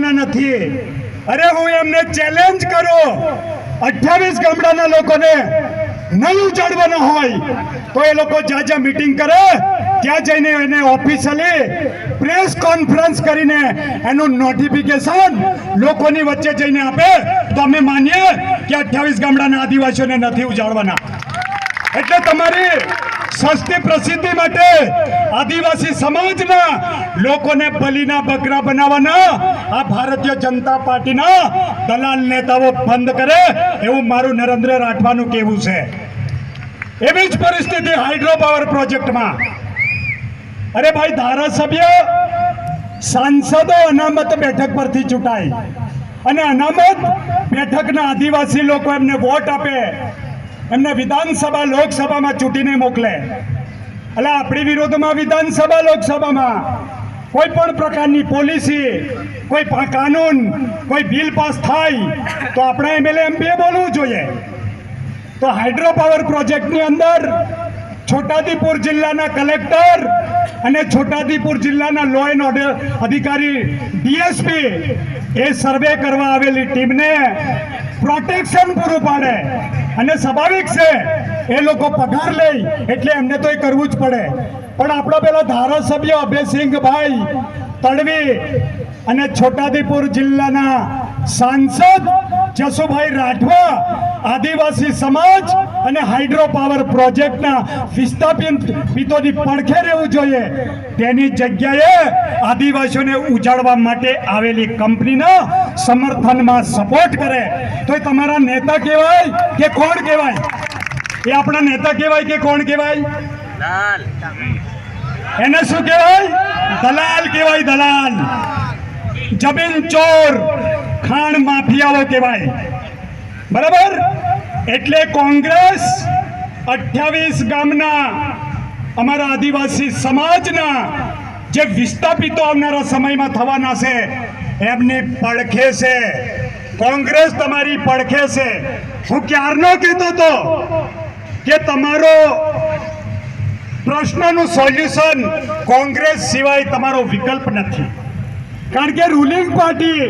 ઉજાડવાના નથી. અરે હું એમને ચેલેન્જ કરું. અઠ્યાવીસ ગામડાના લોકોને નહીં ઉજાડવાના હોય, તો એ લોકો જ્યાં જ્યાં મીટિંગ કરે, ત્યાં જઈને એને ઓફિશિયલી પ્રેસ કોન્ફરન્સ કરીને એનું નોટિફિકેશન લોકોની વચ્ચે જઈને આપે. તો અમે માનીએ કે અઠ્યાવીસ ગામડાના આદિવાસીઓને નથી ઉજાડવાના. એટલે તમારી સસ્તી પ્રસિદ્ધિ માટે આદિવાસી સમાજના લોકોને બલીના બકરા બનાવવાના, આ ભારતીય જનતા પાર્ટીના દલાલ નેતાઓ બંધ કરે એવું મારું નરેન્દ્ર રાઠવાનું કહેવું છે. એવી જ પરિસ્થિતિ હાઇડ્રો પાવર પ્રોજેક્ટમાં. અરે ભાઈ, ધારાસભ્ય સાંસદો અનામત બેઠક પરથી ચૂંટાય. અને અનામત બેઠકના આદિવાસી લોકો એમને વોટ આપે. એમને વિધાનસભા, લોકસભામાં ચૂંટીને મોકલે. એટલે આપણી વિરોધમાં વિધાનસભા, લોકસભામાં કોઈ પણ પ્રકારની પોલિસી, કોઈ કાનૂન, કોઈ બિલ પાસ થાય, તો આપણે એમએલએ એમપીએ બોલવું જોઈએ. તો હાઇડ્રો પાવર પ્રોજેક્ટની અંદર છોટાદીપુર જિલ્લાના કલેક્ટર અને છોટાદીપુર જિલ્લાના લો એન્ડ ઓર્ડર અધિકારી, ડીએસપી એ સર્વે કરવા આવેલી ટીમને પ્રોટેક્શન પૂરું પાડે અને સ્વાભાવિક છે, એ લોકો પગાર લે એટલે એમને તો એ કરવું જ પડે. પણ આપણા પેલા ધારાસભ્ય અભયસિંહભાઈ તડવી અને છોટાદીપુર જિલ્લાના સાંસદ જસુભાઈ રાઠવા આદિવાસી સમાજ અને હાઇડ્રો પાવર પ્રોજેક્ટના વિસ્થાપિતોની પડખે રહેવું જોઈએ. તેની જગ્યાએ આદિવાસીઓને ઉજાડવા માટે આવેલી કંપનીના સમર્થનમાં સપોર્ટ કરે. તો એ તમારા નેતા કહેવાય કે કોણ કહેવાય? એ આપણા નેતા કહેવાય કે કોણ કહેવાય? એને શું કહેવાય? દલાલ કહેવાય દલાલ. જમીન ચોર ખાણ માફિયાઓ કહેવાય. બરાબર? એટલે કોંગ્રેસ અઠ્યાવીસ ગામના અમારા આદિવાસી સમાજના જે વિસ્થાપિતો આવનારા સમયમાં થવાના છે, એમની પડખે છે. કોંગ્રેસ તમારી પડખે છે. હું ક્યારનો કહેતો હતો કે તમારો પ્રશ્નનું સોલ્યુશન કોંગ્રેસ સિવાય તમારો વિકલ્પ નથી. કારણ કે રૂલિંગ પાર્ટી